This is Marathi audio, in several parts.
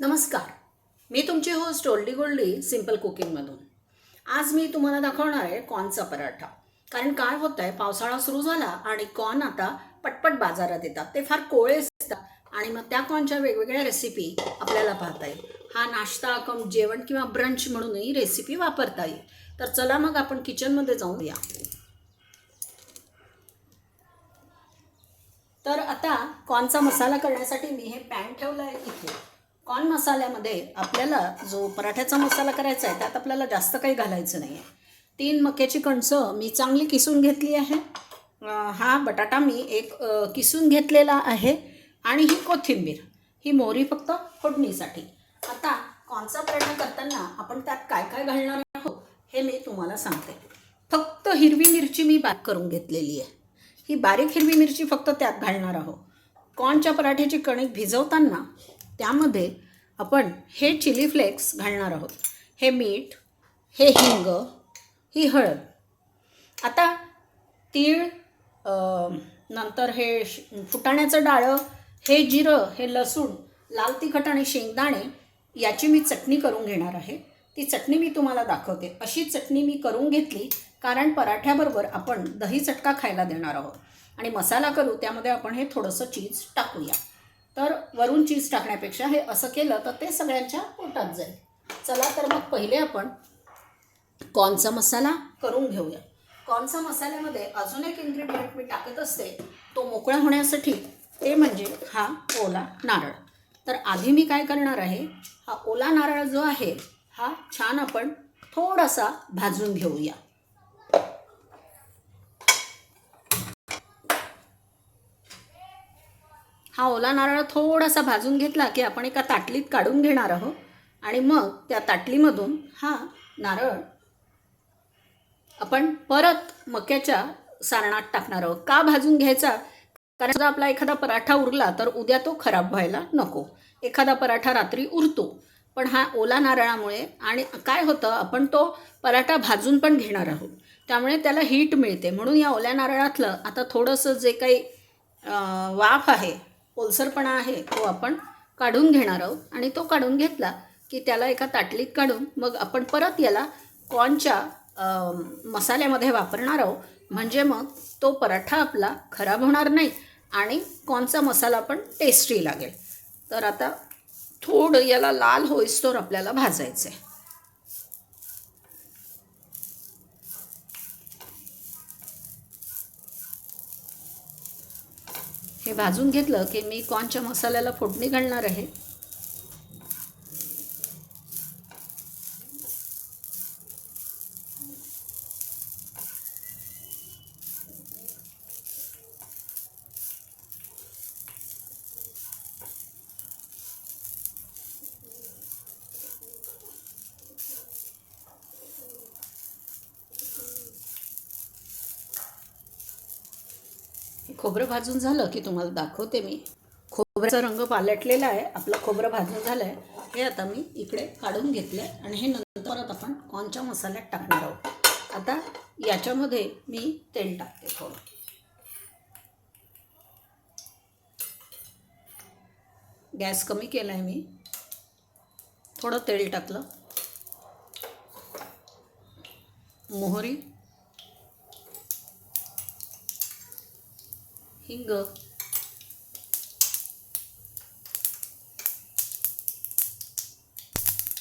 नमस्कार. मी तुमची होस्ट ओल्डी गोल्डी सिंपल कुकिंगमधून आज मी तुम्हाला दाखवणार आहे कॉर्नचा पराठा. कारण काय होत आहे पावसाळा सुरू झाला आणि कॉर्न आता पटपट बाजारात येतात. ते फार कोळे असतात आणि मग त्या कॉर्नच्या वेगवेगळ्या रेसिपी आपल्याला पाहता येईल. हा नाश्ता कम जेवण किंवा ब्रंच म्हणूनही रेसिपी वापरता येईल. तर चला मग आपण किचनमध्ये जाऊन या. तर आता कॉर्नचा मसाला करण्यासाठी मी हे पॅन ठेवलं आहे इथे. कॉर्न मसाल्यामध्ये आपल्याला जो पराठ्याचा मसाला करायचा आहे त्यात आपल्याला जास्त काही घालायचं नाही आहे तीन मक्याची कणसं मी चांगली किसून घेतली आहे. हा बटाटा मी एक किसून घेतलेला आहे. आणि ही कोथिंबीर ही मोहरी फक्त फोडणीसाठी. आता कॉर्नचा पराठा करताना आपण त्यात काय काय घालणार आहोत हे मी तुम्हाला सांगते. फक्त हिरवी मिरची मी बारीक करून घेतलेली आहे. ही बारीक हिरवी मिरची फक्त त्यात घालणार आहोत. कॉर्नच्या पराठ्याची कणिक भिजवताना त्यामध्ये आपण हे चिली फ्लेक्स घालणार आहोत. हे मीठ हे हिंग ही हळद. आता तीळ नंतर हे फुटाण्याचं डाळं हे जिरं हे लसूण लाल तिखट आणि शेंगदाणे याची मी चटणी करून घेणार आहे. ती चटणी मी तुम्हाला दाखवते. अशी चटणी मी करून घेतली कारण पराठ्याबरोबर आपण दही चटका खायला देणार आहोत. आणि मसाला करू त्यामध्ये आपण हे थोडंसं चीज टाकूया. तर वरून चीज टाकण्यापेक्षा हे असं केलं तर ते सगळ्यांच्या पोटात जाईल. चला तर मग पहिले आपण कॉर्नचा मसाला करून घेऊया. कॉर्नचा मसाल्यामध्ये अजून एक इन्ग्रेडियंट मी टाकत असते तो मोकळा होण्यासाठी ते म्हणजे हा ओला नारळ. तर आधी मी काय करणार आहे हा ओला नारळ जो आहे हा छान आपण थोडासा भाजून घेऊया. हा ओला नारळ थोडासा भाजून घेतला की आपण एका ताटलीत काढून घेणार आहोत. आणि मग त्या ताटलीमधून हा नारळ आपण परत मक्याच्या सारणात टाकणार आहोत. का भाजून घ्यायचा? कारण जर आपला एखादा पराठा उरला तर उद्या तो खराब व्हायला नको. एखादा पराठा रात्री उरतो. पण हा ओला नारळामुळे आणि काय होतं? आपण तो पराठा भाजून पण घेणार आहोत. त्यामुळे त्याला हीट मिळते. म्हणून या ओल्या नारळातलं आता थोडंसं जे काही वाफ आहे ओलसरपणा आहे तो आपण काढून घेणार आहोत. आणि तो काढून घेतला की त्याला एका ताटलीत काढून मग आपण परत याला कॉर्नच्या मसाल्यामध्ये वापरणार आहोत. म्हणजे मग तो पराठा आपला खराब होणार नाही आणि कॉर्नचा मसाला पण टेस्टी लागेल. तर आता थोडं याला लाल होईस्तोर आपल्याला भाजायचं आहे हे भाजून घेतलं की मी कॉर्नच्या मसाल्याला फोडणी घालणार आहे. खोबरं भाजून झालं की तुम्हाला दाखवते मी. खोबऱ्याचा रंग पालटलेला आहे आपलं खोबरं भाजून झालं आहे हे आता मी इकडे काढून घेतलं आहे आणि हे नंतर परत आपण कॉनच्या मसाल्यात टाकणार आहोत. आता याच्यामध्ये मी तेल टाकते थोडं. गॅस कमी केला आहे मी. थोडं तेल टाकलं. मोहरी हिंग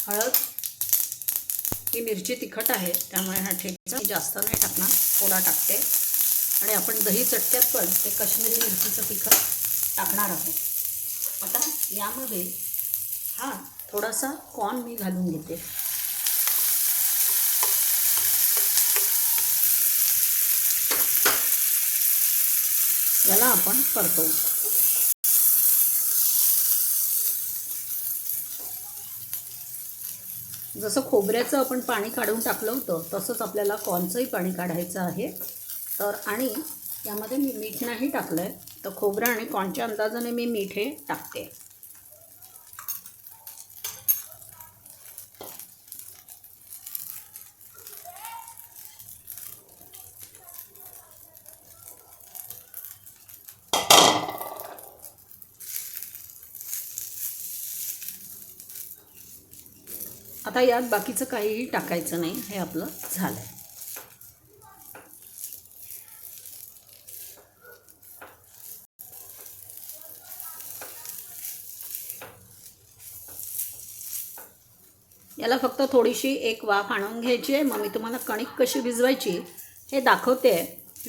हळद ही मिरची तिखट आहे त्यामुळे हा ठेचा जास्त नाही टाकणार थोडा टाकते. आणि आपण दही चटक्यात पण ते कश्मीरी मिरचीचं तिखट टाकणार आहोत. आता यामध्ये हा थोडासा कॉर्न मी घालून घेते. याला आपण परतवू. जसं खोबऱ्याचं आपण पाणी काढून टाकलं होतं तसंच आपल्याला कॉर्नचंही पाणी काढायचं आहे. तर आणि यामध्ये मी मीठ नाही टाकलं आहे तर खोबरं आणि कॉर्नच्या अंदाजाने मी मीठ हे टाकते. आता यात बाकीचं काहीही टाकायचं नाही हे आपलं झालं आहे याला फक्त थोडीशी एक वाफ आणून घ्यायची आहे. मग मी तुम्हाला कणिक कशी भिजवायची हे दाखवते.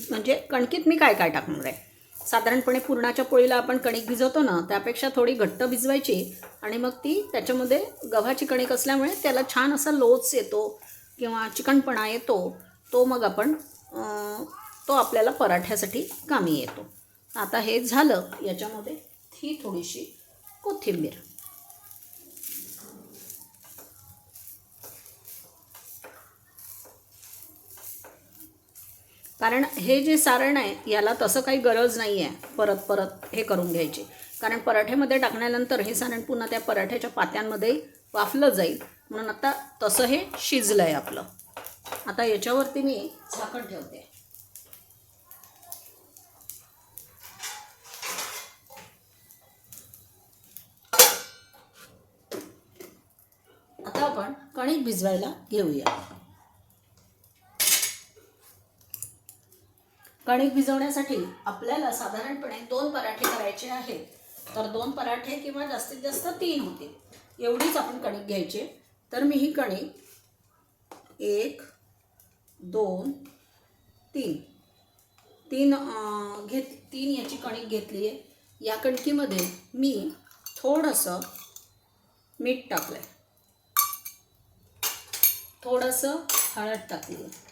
म्हणजे कणकीत मी काय काय टाकणार आहे? साधारणपणे पुरणाच्या पोळीला आपण कणिक भिजवतो ना त्यापेक्षा थोडी घट्ट भिजवायची आणि मग ती त्याच्यामध्ये गव्हाची कणिक असल्यामुळे त्याला छान असा लोच येतो किंवा चिकणपणा येतो तो मग आपण तो आपल्याला पराठ्यासाठी कामी येतो. आता हे झालं याच्यामध्ये ही थोडीशी कोथिंबीर. कारण हे जे सारण आहे याला तसं काही गरज नाही आहे परत परत हे करून घ्यायची. कारण पराठ्यामध्ये टाकल्यानंतर हे सारण पुन्हा त्या पराठ्याच्या पात्यांमध्ये वाफलं जाईल. म्हणून आता तसं हे शिजलं आहे आपलं. आता याच्यावरती मी झाकण ठेवते. आता आपण कणिक भिजवायला घेऊया. कणिक भिजवण्यासाठी आपल्याला साधारणपणे दोन पराठे करायचे आहेत. तर दोन पराठे किंवा जास्तीत जास्त तीन होतील. एवढीच आपण कणिक घ्यायची. तर मी ही कणिक एक दोन तीन. तीन घेत तीन याची कणिक घेतली आहे या कणकीमध्ये मी थोडंसं मीठ टाकलं आहे थोडंसं हळद टाकली आहे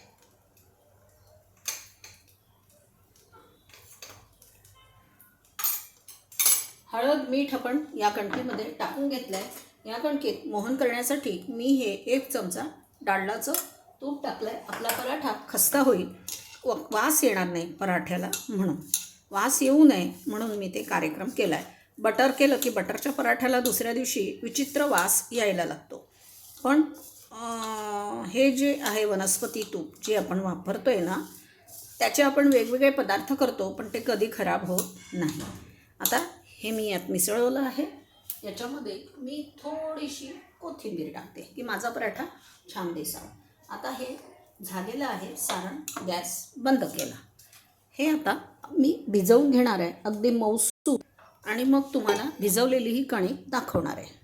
हळद मीठ आपण या कणकीमध्ये टाकून घेतलं आहे या कणकीत मोहन करण्यासाठी मी हे एक चमचा डाळलाचं तूप टाकलं आहे आपला पराठा खस्ता होईल. व वास येणार नाही पराठ्याला म्हणून. वास येऊ नये म्हणून मी ते कार्यक्रम केला आहे बटर केलं की बटरच्या पराठ्याला दुसऱ्या दिवशी विचित्र वास यायला लागतो. पण हे जे आहे वनस्पती तूप जे आपण वापरतो आहे ना त्याचे आपण वेगवेगळे पदार्थ करतो पण ते कधी खराब होत नाही. आता हे मी यात मिसळवलं आहे. याच्यामध्ये मी थोडीशी कोथिंबीर टाकते की माझा पराठा छान दिसावा. आता हे झालेलं आहे सारण गॅस बंद केला. हे आता मी भिजवून घेणार आहे अगदी मौसू आणि मग तुम्हाला भिजवलेली ही कणिक दाखवणार आहे.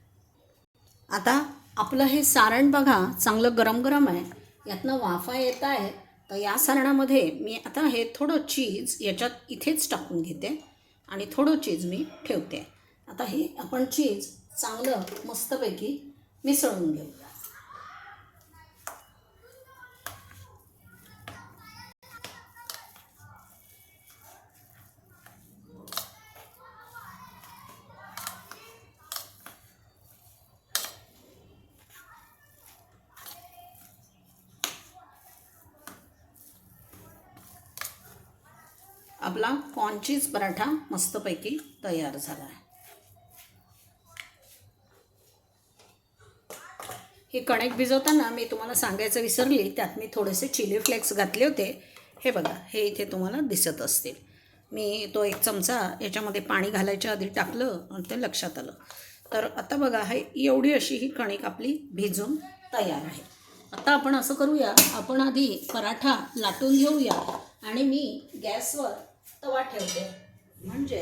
आता आपलं हे सारण बघा चांगलं गरम गरम आहे. यातनं वाफा येत आहे तर या सारणामध्ये मी आता हे थोडं चीज याच्यात इथेच टाकून घेते. आणि थोडं चीज मी ठेवते. आता हे आपण चीज चांगलं मस्तपैकी मिसळून घेऊया. कॉर्न चीज पराठा मस्तपैकी तयार झाला आहे ही कणिक भिजवताना मी तुम्हाला सांगायचं विसरली त्यात मी थोडेसे चिली फ्लेक्स घातले होते. हे बघा हे इथे तुम्हाला दिसत असतील. मी तो एक चमचा याच्यामध्ये पाणी घालायच्या आधी टाकलं आणि ते लक्षात आलं. तर आता बघा हे एवढी अशी ही कणिक आपली भिजून तयार आहे. आता आपण असं करूया आपण आधी पराठा लाटून घेऊया आणि मी गॅसवर तवा ठेवते. म्हणजे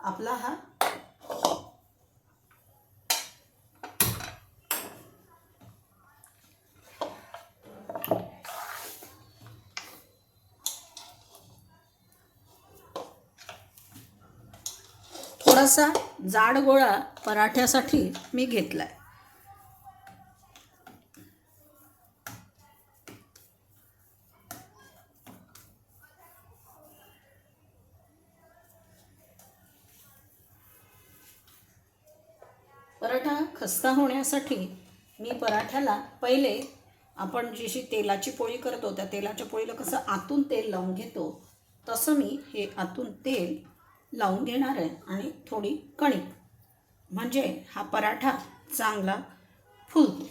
आपला हा थोडासा जाड गोळा पराठ्यासाठी मी घेतला आहे करण्यासाठी मी पराठ्याला पहिले आपण जशी तेलाची पोळी करतो त्या तेलाच्या पोळीला कसं आतून तेल लावून घेतो तसं मी हे आतून तेल लावून घेणार आहे आणि थोडी कणिक म्हणजे हा पराठा चांगला फुलतो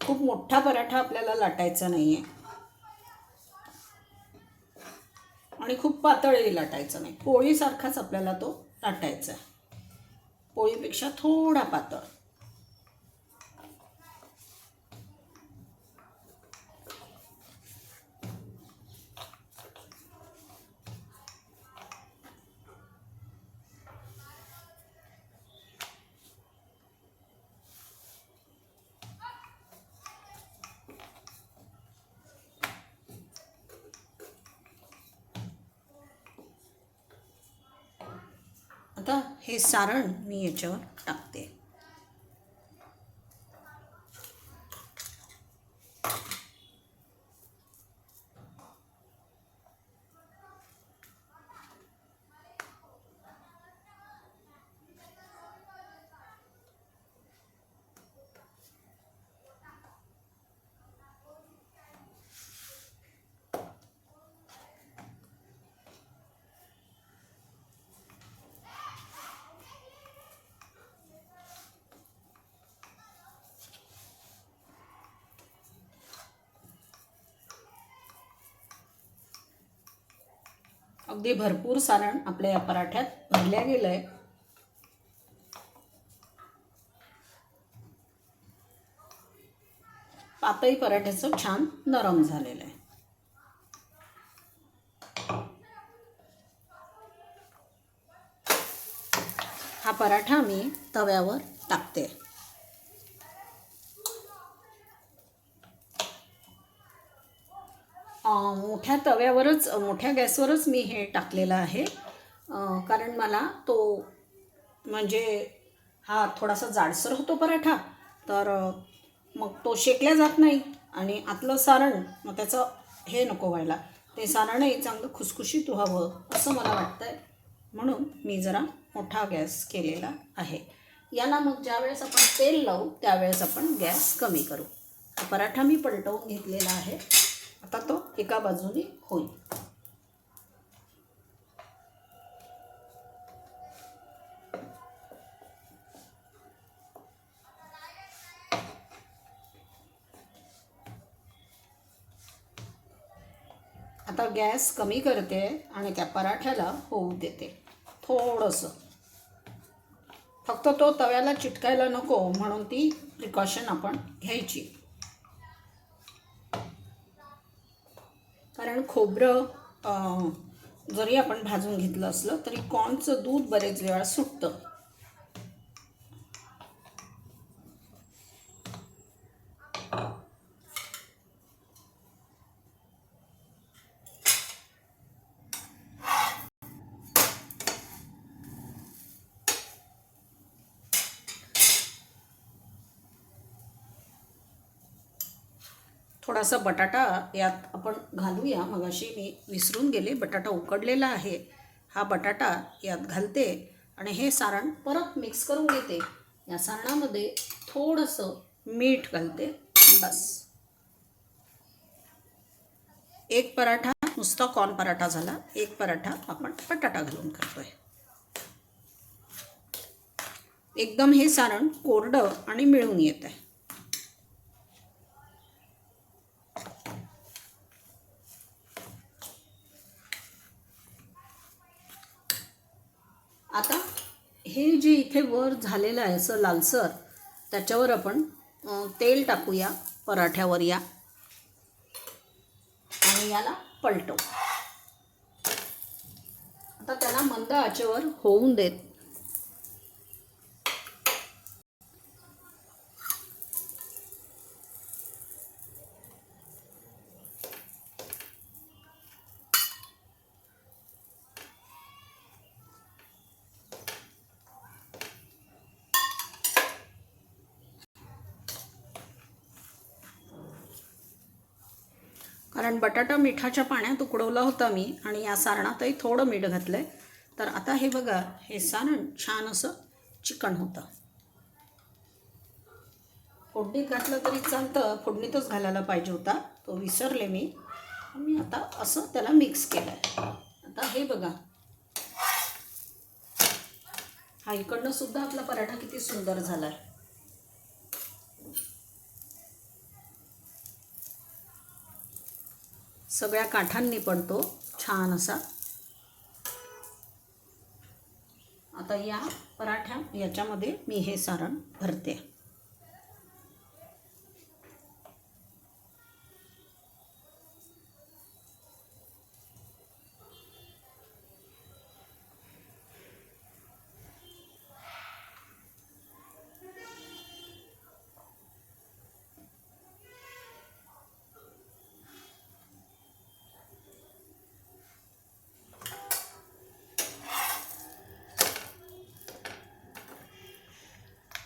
खूप मोठा पराठा आपल्याला लाटायचा नाही आहे आणि खूप पातळही लाटायचं नाही. पोळीसारखाच आपल्याला तो लाटायचा आहे. पोळीपेक्षा थोडा पातळ. आता हे सारण मी याच्यावर टाकते. अगदी भरपूर सारण आपल्या या पराठ्यात भरल्या गेलं आहे पातळी पराठ्याचं छान नरम झालेलं आहे. हा पराठा मी तव्यावर टाकते. मोठ्या तव्यावरच मोठ्या गॅसवरच मी हे टाकलेलं आहे. कारण मला तो म्हणजे हा थोडासा जाडसर होतो पराठा तर मग तो शेकल्या जात नाही आणि आतलं सारण मग त्याचं हे नको व्हायला. ते सारणही चांगलं खुसखुशीत व्हावं असं मला वाटतं आहे म्हणून मी जरा मोठा गॅस केलेला आहे. याला मग ज्यावेळेस आपण तेल लावू त्यावेळेस आपण गॅस कमी करू. पराठा मी पलटवून घेतलेला आहे. आता तो एका बाजूने होईल. आता गॅस कमी करते आणि त्या पराठ्याला होऊ देते. थोडंसं. फक्त तो तव्याला चिटकायला नको म्हणून ती प्रिकॉशन आपण घ्यायची. खोबरं जरी आपण भाजून घेतलं असलं तरी कॉर्नचं दूध बरेच वेळा सुटतं. थोडासा बटाटा यात आपण घालूया. मगाशी मी विसरून गेले. बटाटा उकडलेला आहे. हा बटाटा यात घालते आणि हे सारण परत मिक्स करून घेते. या सारणामध्ये थोडंसं मीठ घालते. बस. एक पराठा नुसता कॉर्न पराठा झाला. एक पराठा आपण बटाटा घालून करतोय. एकदम हे सारण कोरडं आणि मिळून येत आहे आता हे जे इथे वर झालेलं आहे असं लालसर त्याच्यावर आपण तेल टाकूया पराठ्यावर या. आणि याला पलटव. आता त्याला मंद आचेवर होऊन देत. कारण बटाटा मिठाच्या पाण्यात उकडवला होता मी आणि या सारणातही थोडं मीठ घातलं आहे तर आता हे बघा हे सारण छान असं चिकन होतं. फोडणीत घातलं तरी चालतं फोडणीतच घालायला पाहिजे होता. तो विसरले मी. मी आता असं त्याला मिक्स केलं आहे आता हे बघा. हा इकडनं सुद्धा आपला पराठा किती सुंदर झाला आहे सगळ्या काठांनी पण तो छान असा. आता या पराठ्या याच्यामध्ये मी हे सारण भरते.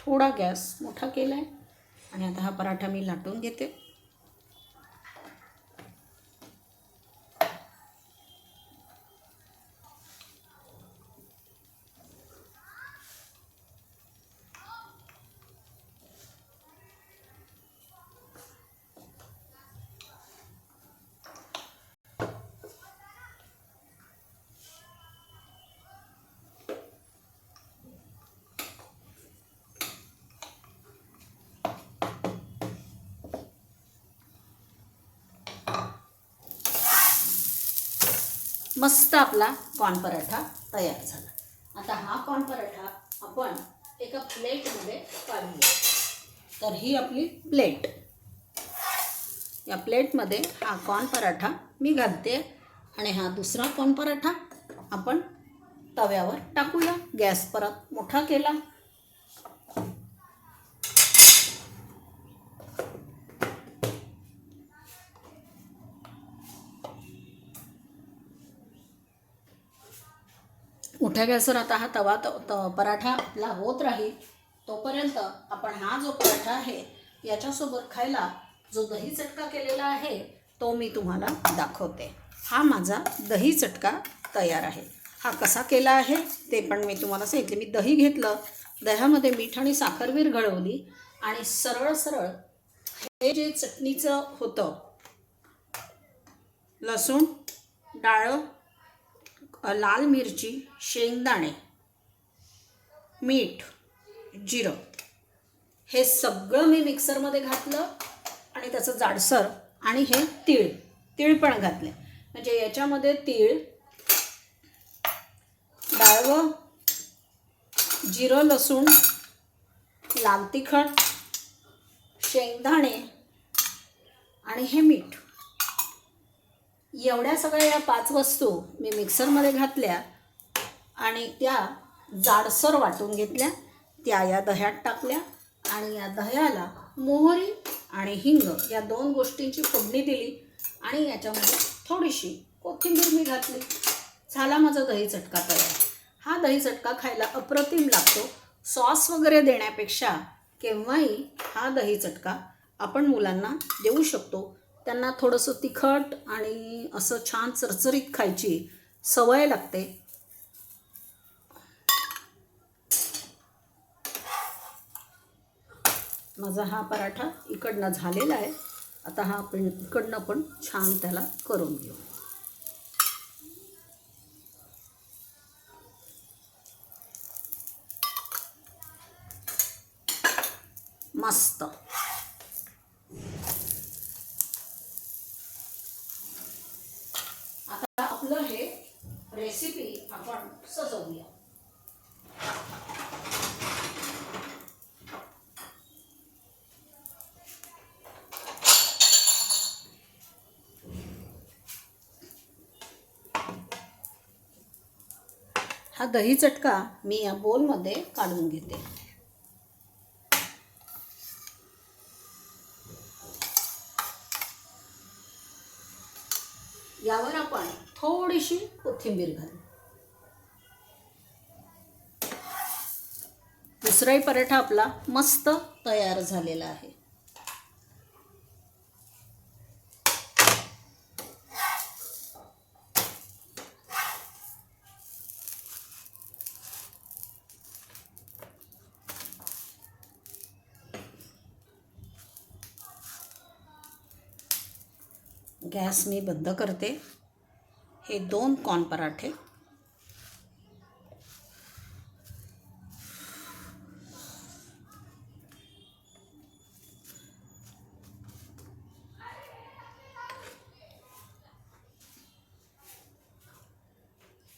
थोडा गॅस मोठा केला आहे आणि आता हा पराठा मी लाटून घेते. मस्त आपला कॉर्न पराठा तयार झाला. आता हा कॉर्न पराठा आपण एका प्लेटमध्ये काढूया. तर ही आपली प्लेट. या प्लेटमध्ये हा कॉर्न पराठा मी घालते आणि हा दुसरा कॉर्न पराठा आपण तव्यावर टाकूया. गॅस परत मोठा केला. मोठ्या गॅसवर आता हा तवा त पराठा आपला होत राहील तोपर्यंत आपण हा जो पराठा आहे याच्यासोबत खायला जो दही चटका केलेला आहे तो मी तुम्हाला दाखवते. हा माझा दही चटका तयार आहे. हा कसा केला आहे ते पण मी तुम्हाला सांगितले. मी दही घेतलं दह्यामध्ये मीठ आणि साखर विरघळवली आणि सरळ सरळ हे जे चटणीचं होतं लसूण डाळं लाल मिरची शेंगदाणे मीठ जिरं. हे सगळं मी मिक्सरमध्ये घातलं आणि त्याचं जाडसर आणि हे तीळ तीळ पण घातले. म्हणजे याच्यामध्ये तीळ डाळवं जिरं लसूण लाल तिखट शेंगदाणे आणि हे मीठ. एवढ्या सगळ्या या पाच वस्तू मी मिक्सरमध्ये घातल्या आणि त्या जाडसर वाटून घेतल्या. त्या या दह्यात टाकल्या आणि या दह्याला मोहरी आणि हिंग या दोन गोष्टींची फोडणी दिली आणि याच्यामध्ये थोडीशी कोथिंबीर मी घातली. झाला माझा दही चटका तयार. हा दही चटका खायला अप्रतिम लागतो. सॉस वगैरे देण्यापेक्षा केव्हाही हा दही चटका आपण मुलांना देऊ शकतो. त्यांना थोडंसं तिखट आणि असं छान चरचरीत खायची सवय लागते. माझा हा पराठा इकडनं झालेला आहे. आता हा आपण इकडनं पण छान त्याला करून घेऊ. मस्त आता आपलं हे रेसिपी आपण सजवूया हा दही चटका मी या बोलमध्ये काढून घेते. यावर आपण थोडीशी कोथिंबीर घालू. दुसराही पराठा आपला मस्त तयार झालेला आहे. गॅस मी बंद करते. हे दोन कॉर्न पराठे.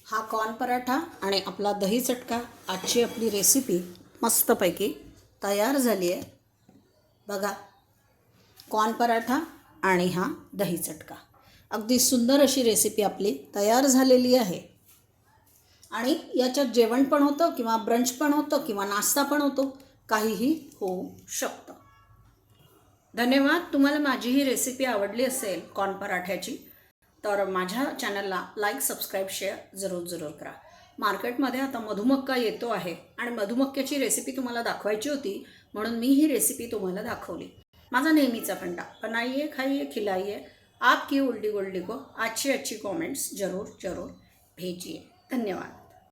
हा कॉर्न पराठा आणि आपला दही चटका आजची आपली रेसिपी मस्तपैकी तयार झाली आहे. बघा कॉर्न पराठा आणि हा दही चटका. अगदी सुंदर अशी रेसिपी आपली तयार झालेली आहे. आणि याच्यात जेवण पण होतं किंवा ब्रंच पण होतं किंवा नाश्ता पण होतो काहीही होऊ शकतं. धन्यवाद. तुम्हाला माझी ही रेसिपी आवडली असेल कॉर्न पराठ्याची तर माझ्या चॅनलला लाईक सबस्क्राईब शेअर जरूर जरूर करा. मार्केटमध्ये आता मधुमक्का येतो आहे आणि मधुमक्क्याची रेसिपी तुम्हाला दाखवायची होती म्हणून मी ही रेसिपी तुम्हाला दाखवली. माझा नेहमीचा फंडा बनाइए खाइए खिलाइए आपकी उल्टी गुल्डी को अच्छी अच्छी कमेंट्स जरूर जरूर भेजिए धन्यवाद.